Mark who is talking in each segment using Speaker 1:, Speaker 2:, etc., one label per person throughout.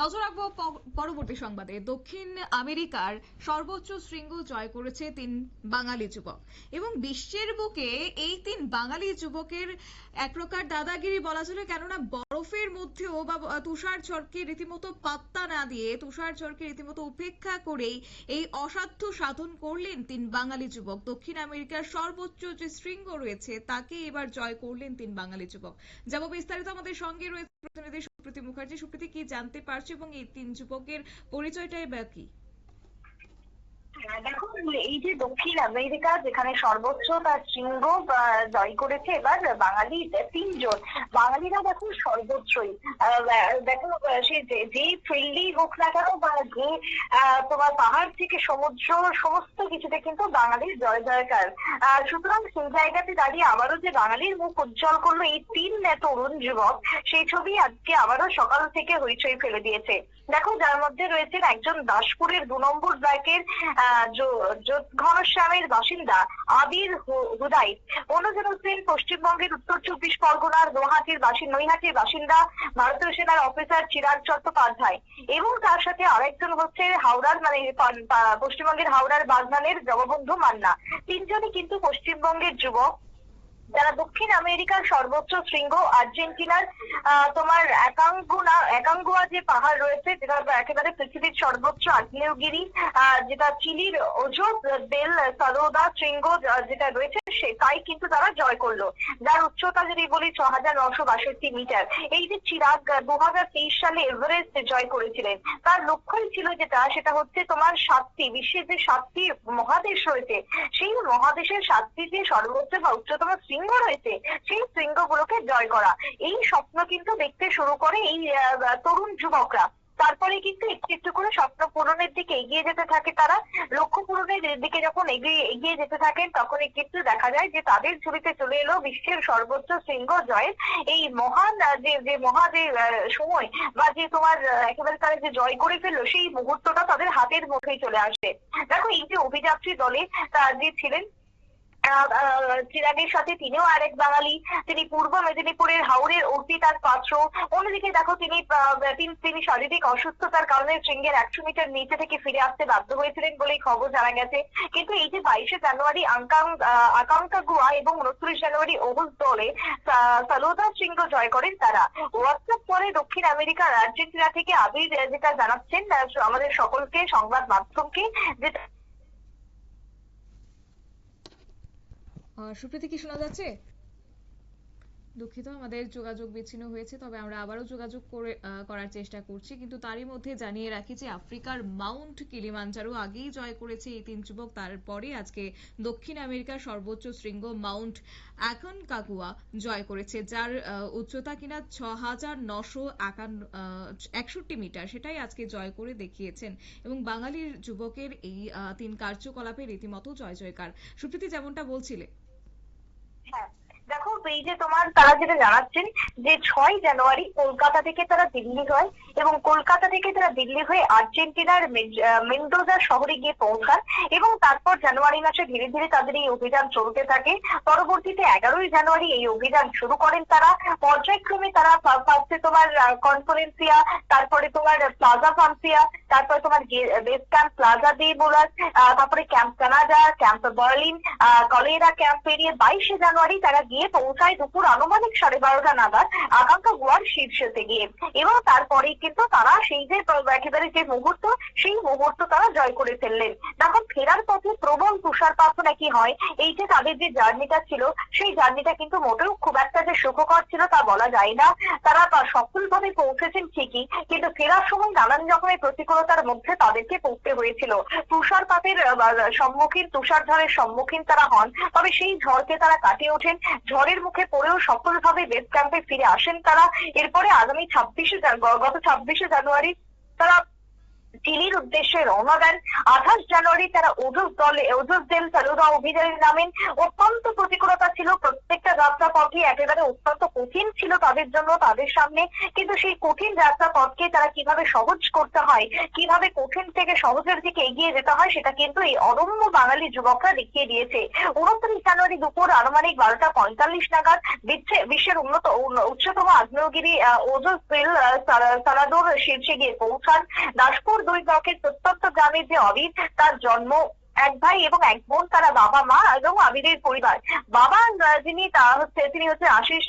Speaker 1: নজর রাখব পরবর্তী সংবাদে। দক্ষিণ আমেরিকার সর্বোচ্চ শৃঙ্গ জয় করেছে তিন বাঙালি যুবক। এবং বিশ্বের বুকে এই তিন বাঙালি যুবকের এক প্রকার দাদাগিরি বলা চলে, কেননা বরফের মধ্যেও বা তুষার ঝড়কে রীতিমতো পাত্তা না দিয়ে তুষার ঝড়কে রীতিমতো উপেক্ষা করেই এই অসাধ্য সাধন করলেন তিন বাঙালি যুবক। দক্ষিণ আমেরিকার সর্বোচ্চ যে শৃঙ্গ রয়েছে, তাকে এবার জয় করলেন তিন বাঙালি যুবক। যাব বিস্তারিত আমাদের সঙ্গে রয়েছে প্রতিনিধি সুপ্রীতি মুখার্জি। সুপ্রীতি, কি জানতে পারছ এবং এই তিন যুবকের পরিচয়টাই বা কি?
Speaker 2: হ্যাঁ, দেখো এই যে দক্ষিণ আমেরিকা যেখানে সর্বোচ্চ তার শৃঙ্গ আহ, জয় করেছে এবার বাঙালি তিনজন। বাঙালিরা দেখো সর্বোচ্চই আহ, দেখো আহ, সে যে- ফিল্ডই হোক না কেন বা যে আহ, তোমার পাহাড় থেকে সমুদ্র সমস্ত কিছুতে কিন্তু বাঙালির জয় জয়কার। আহ, সুতরাং সেই জায়গাতে দাঁড়িয়ে আবারও যে বাঙালির মুখ উজ্জ্বল করল এই তিন তরুণ যুবক সেই ছবি আজকে আবারও সকাল থেকে হইচই ফেলে দিয়েছে। দেখো যার মধ্যে রয়েছেন একজন দাসপুরের দু নম্বর ব্লকের ঘনশ্যামের বাসিন্দা আবির হুদাই অনুজন হচ্ছেন পশ্চিমবঙ্গের উত্তর চব্বিশ পরগনার নৈহাটির বাসিন্দা নৈহাটির বাসিন্দা ভারতীয় সেনার অফিসার চিরাগ চট্টোপাধ্যায় এবং তার সাথে আরেকজন হচ্ছে হাওড়ার মানে পশ্চিমবঙ্গের হাওড়ার বাগনানের জগবন্ধু মান্না। তিনজনই কিন্তু পশ্চিমবঙ্গের যুবক। যারা দক্ষিণ আমেরিকার সর্বোচ্চ শৃঙ্গ, আর্জেন্টিনার তোমার একাঙ্গুনা, একাঙ্গুয়া যে পাহাড় রয়েছে, যেটা একেবারে পৃথিবীর সর্বোচ্চ আগ্নেয়গিরি যেটা চিলির ওজো বেল সালোদা শৃঙ্গ যেটা রয়েছে সে তাই কিন্তু তারা জয় করল। যার উচ্চতা যদি বলি ছ হাজার নশো বাষট্টি মিটার। এই যে চিরাগ দু হাজার তেইশ সালে এভারেস্ট জয় করেছিলেন, তার লক্ষ্যই ছিল যেটা, সেটা হচ্ছে তোমার সাতটি, বিশ্বের যে সাতটি মহাদেশ রয়েছে, সেই মহাদেশের সাতটি যে সর্বোচ্চ বা উচ্চতম শৃঙ্গ রয়েছে, সেই শৃঙ্গগুলোকে জয় করা। এই স্বপ্ন কিন্তু দেখতে শুরু করে এই তরুণ যুবকরা। তারপরে কিন্তু একটু একটু করে স্বপ্ন পূরণের দিকে এগিয়ে যেতে থাকে তারা। লক্ষ্য পূরণের দিকে যখন এগিয়ে এগিয়ে যেতে থাকেন, তখন কিন্তু দেখা যায় যে তাদের ঝুলিতে চলে এলো বিশ্বের সর্বোচ্চ শৃঙ্গ জয়ের এই মহান যে যে মহা যে সময় বা যে তোমার একেবারে তারা যে জয় করে ফেলল সেই মুহূর্তটা তাদের হাতের মুঠেই চলে আসে। দেখো এই যে অভিযাত্রী দলে যে ছিলেন চিরাগের সাথে তিনিও আরেক বাঙালি। তিনি পূর্ব মেদিনীপুরের হাওড়ের অর্পিতার পাত্র। অন্যদিকে দেখো, তিনি তিনি- শারীরিক অসুস্থতার কারণে শৃঙ্গের একশো মিটার নিচে থেকে ফিরে আসতে বাধ্য হয়েছিলেন বলেই খবর জানা গেছে। কিন্তু এই যে বাইশে জানুয়ারি আকাঙ্ক্ষা গুয়া এবং উনত্রিশ জানুয়ারি ওহুস দলে সালোদা শৃঙ্গ জয় করেন তারা। হোয়াটসঅ্যাপ পরে দক্ষিণ আমেরিকার আর্জেন্টিনা থেকে আবির যেটা জানাচ্ছেন আমাদের সকলকে, সংবাদ মাধ্যমকে, যেটা
Speaker 1: সুপ্রীতি, কি শোনা যাচ্ছে? দুঃখিত, আমাদের যোগাযোগ বিচ্ছিন্ন হয়েছে, তবে আমরা আবারও যোগাযোগ করে করার চেষ্টা করছি। কিন্তু তারই মধ্যে জানিয়ে রাখি যে আফ্রিকার মাউন্ট কিলিমাঞ্জারো আগেই জয় করেছে এই তিন যুবক। তারপরে আজকে দক্ষিণ আমেরিকার সর্বোচ্চ শৃঙ্গ মাউন্ট এখন কাকুয়া জয় করেছে, যার উচ্চতা কিনা ছ হাজার নশো একান্ন একষট্টি মিটার, সেটাই আজকে জয় করে দেখিয়েছেন। এবং বাঙালির যুবকের এই তিন কার্যকলাপে রীতিমতো জয় জয়কার সুপ্রীতি, যেমনটা বলছিলে।
Speaker 2: দেখো, এই যে তোমার তারা যেটা জানাচ্ছেন যে ছয় জানুয়ারি কলকাতা থেকে তারা দিল্লি হয় এবং কলকাতা থেকে তারা দিল্লি হয়ে আর্জেন্টিনার মেন্ডোজা শহরে গিয়ে পৌঁছান এবং তারপর জানুয়ারি মাসে ধীরে ধীরে তাদের এই অভিযান চলতে থাকে। পরবর্তীতে এগারোই জানুয়ারি এই অভিযান শুরু করেন তারা। পর্যায়ক্রমে তারা ফার্স্টে তোমার কনফারেন্সিয়া, তারপরে তোমার প্লাজা ফান্সিয়া তারপরে তোমার বেস ক্যাম্প প্লাজা ডে বোলার তারপরে camp Canada camp Berlin Colera camp পেরিয়ে বাইশে জানুয়ারি তারা গিয়ে পৌঁছায় দুপুর আনুমানিক সাড়ে বারোটা নাগাদ, আকাঙ্ক্ষা গোয়ার শীর্ষেতে গিয়ে এবং তারপরে কিন্তু তারা সেই যে একেবারে যে মুহূর্ত, সেই মুহূর্ত তারা জয় করে ফেললেন। তখন ফেরার পথে প্রবল তুষারপাত নাকি হয়। এই যে তাদের যে জার্নিটা ছিল, সেই জার্নিটা কিন্তু মোটেও খুব একটা সুখকর ছিল তা বলা যায় না। তারা সফলভাবে পৌঁছেছেন ঠিকই, কিন্তু ফেরার সময় নানান রকমের প্রতিকূলতার মধ্যে তাদেরকে পড়তে হয়েছিল। তুষারপাতের সম্মুখীন তুষারঝড়ের সম্মুখীন তারা হন, তবে সেই ঝড়কে তারা কাটিয়ে ওঠেন। ঝড়ের মুখে পড়েও সফলভাবে বেস ক্যাম্পে ফিরে আসেন তারা। এরপরে আগামী ছাব্বিশে গত ছাব্বিশে জানুয়ারি তারা চিলির উদ্দেশ্যে রওনা দেন। আঠাশ জানুয়ারি তারা ওজস দলে ওজস দেল সালুদা অভিযানে নামেন। অত্যন্ত প্রতিকূলতা ছিল। প্রত্যেকটা যাত্রা পথই একেবারে অত্যন্ত কঠিন ছিল তাদের জন্য, তাদের সামনে। কিন্তু সেই কঠিন যাত্রা পথকে তারা কীভাবে সহজ করতে হয়, কীভাবে কঠিন থেকে সহজের দিকে এগিয়ে যেতে হয়, সেটা কিন্তু এই অদম্য বাঙালি যুবকরা দেখিয়ে দিয়েছে। উনত্রিশ জানুয়ারি দুপুর আনুমানিক বারোটা পঁয়তাল্লিশ নাগাদ বিশ্বে- বিশ্বের উন্নত উচ্চতম আগ্নেয়গিরি ওজস বিল সালাদোর শীর্ষে গিয়ে পৌঁছান। দাসপুর দুই ব্লকের প্রত্যন্ত গ্রামের যে অবির তার জন্ম এক ভাই এবং এক বোন, তারা বাবা, মা এবং আবিরের পরিবার। বাবা যিনি, তা হচ্ছে, তিনি হচ্ছে আশিস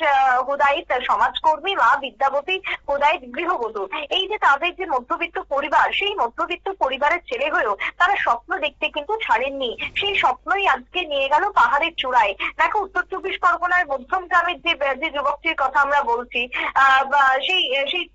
Speaker 2: হুদাইত সমাজকর্মী, মা বিদ্যাবতী হুদাইত গৃহবধূ। এই যে তাদের যে মধ্যবিত্ত পরিবার, সেই মধ্যবিত্ত পরিবারের ছেলে হয়েও তারা স্বপ্ন দেখতে কিন্তু ছাড়েননি। সেই স্বপ্নই আজকে নিয়ে গেল পাহাড়ের চূড়ায়। দেখো, উত্তর চব্বিশ পরগনার মধ্যম গ্রামের যে যে যুবকটির কথা আমরা বলছি, আহ সেই সেই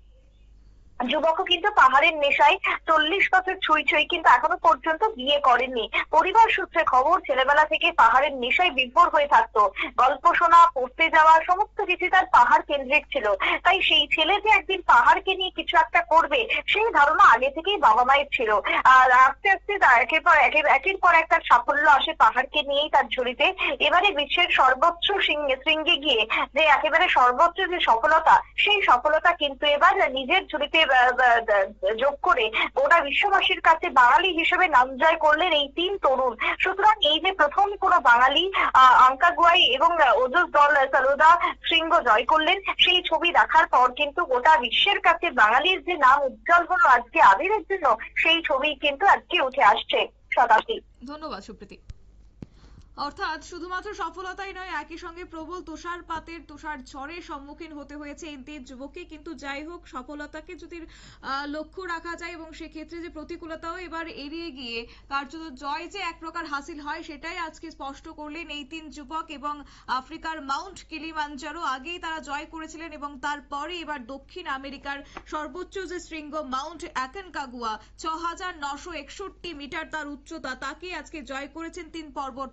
Speaker 2: যুবকও কিন্তু পাহাড়ের নেশায় চল্লিশ বছর ছুঁই ছুঁই কিন্তু এখনও পর্যন্ত বিয়ে করেননি পরিবার সূত্রে খবর, ছেলেবেলা থেকে পাহাড়ের নেশায় বিভোর হয়ে থাকতো। গল্প শোনা, পড়তে যাওয়া, সমস্ত কিছু তার পাহাড় কেন্দ্রিক ছিল। তাই সেই ছেলে যে একদিন পাহাড়কে নিয়ে কিছু একটা করবে, সেই ধারণা আগে থেকেই বাবা মায়ের ছিল। আর আস্তে আস্তে তার একের পর একের পর একটা সাফল্য আসে পাহাড়কে নিয়েই তার ঝুড়িতে। এবারে বিশ্বের সর্বোচ্চ শৃঙ্গে গিয়ে যে একেবারে সর্বোচ্চ যে সফলতা, সেই সফলতা কিন্তু এবার নিজের ঝুড়িতে যোগ করে গোটা বিশ্ববাসীর কাছে বাঙালি হিসেবে নাম জয় করলেন এই তিন তরুণ। সুতরাং এই যে প্রথম কোনো বাঙালি আঙ্কাগুয়াই এবং ওজস দল সালুদা শৃঙ্গ জয় করলেন, সেই ছবি দেখার পর কিন্তু গোটা বিশ্বের কাছে বাঙালির যে নাম উজ্জ্বল হলো, আজকে আবিরের জন্য সেই ছবি কিন্তু আজকে উঠে আসছে শতাব্দী
Speaker 1: ধন্যবাদ, সুপ্রীতি। অর্থাৎ শুধুমাত্র সফলতাই নয়, একই সঙ্গে প্রবল তুষারপাতের তুষার ঝড়ের সম্মুখীন হতে হয়েছে এই তিন যুবককে। কিন্তু যাই হোক, সফলতাকে যদি লক্ষ্য রাখা যায় এবং সেক্ষেত্রে যে প্রতিকূলতাও এবার এড়িয়ে গিয়ে কার্যত জয় যে এক প্রকার হাসিল হয়, সেটাই আজকে স্পষ্ট করলেন এই তিন যুবক এবং আফ্রিকার মাউন্ট কিলিমাঞ্জারো। আগেই তারা জয় করেছিলেন এবং তারপরে এবার দক্ষিণ আমেরিকার সর্বোচ্চ যে শৃঙ্গ মাউন্ট অ্যাকনকাগুয়া ছ হাজার নশো একষট্টি মিটার তার উচ্চতা তাকে আজকে জয় করেছেন তিন পর্বত